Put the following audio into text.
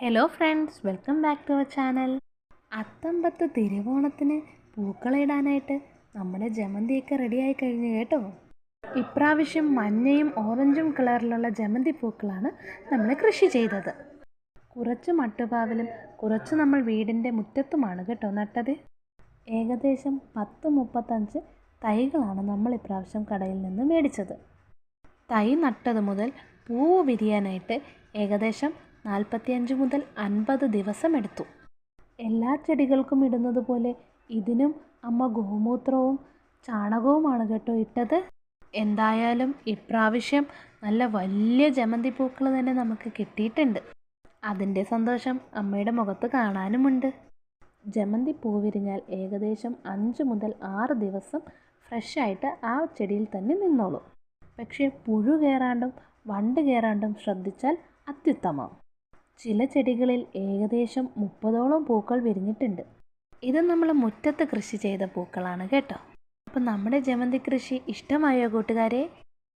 Hello friends welcome back to our channel അത്തമ്പത്ത് തിരുവോണത്തിന് പൂക്കളിടാനായിട്ട് നമ്മുടെ ജമന്തിയൊക്കെ റെഡിയായി കഴിഞ്ഞു കേട്ടോ. ഇപ്രാവശ്യം മഞ്ഞയും ഓറഞ്ചും കളറിലുള്ള ജമന്തി പൂക്കളാണ് നമ്മൾ കൃഷി ചെയ്തത്. കുറച്ച് മട്ടുപാവിലും കുറച്ച് നമ്മൾ വീടിന്റെ മുറ്റത്തുമാണ് കേട്ടോ നട്ടത്. ഏകദേശം പത്ത് മുപ്പത്തഞ്ച് തൈകളാണ് നമ്മൾ ഇപ്രാവശ്യം കടയിൽ നിന്ന് മേടിച്ചത്. തൈ നട്ടത് മുതൽ പൂവ് വിരിയാനായിട്ട് ഏകദേശം നാൽപ്പത്തിയഞ്ച് മുതൽ അൻപത് ദിവസം എടുത്തു എല്ലാ ചെടികൾക്കും ഇടുന്നത് പോലെ ഇതിനും അമ്മ ഗോമൂത്രവും ചാണകവുമാണ് കേട്ടോ ഇട്ടത്. എന്തായാലും ഇപ്രാവശ്യം നല്ല വലിയ ജമന്തി പൂക്കൾ തന്നെ നമുക്ക് കിട്ടിയിട്ടുണ്ട്. അതിന്റെ സന്തോഷം അമ്മയുടെ മുഖത്ത് കാണാനുമുണ്ട്. ജമന്തി പൂ വിരിഞ്ഞാൽ ഏകദേശം അഞ്ച് മുതൽ ആറ് ദിവസം ഫ്രഷായിട്ട് ആ ചെടിയിൽ തന്നെ നിന്നോളും. പക്ഷേ പുഴു കയറാണ്ടും വണ്ട് കയറാണ്ടും ശ്രദ്ധിച്ചാൽ അത്യുത്തമം. ചില ചെടികളിൽ ഏകദേശം മുപ്പതോളം പൂക്കൾ വിരിഞ്ഞിട്ടുണ്ട്. ഇത് നമ്മൾ മുറ്റത്ത് കൃഷി ചെയ്ത പൂക്കളാണ് കേട്ടോ. അപ്പം നമ്മുടെ ജമന്തി കൃഷി ഇഷ്ടമായോ കൂട്ടുകാരെ?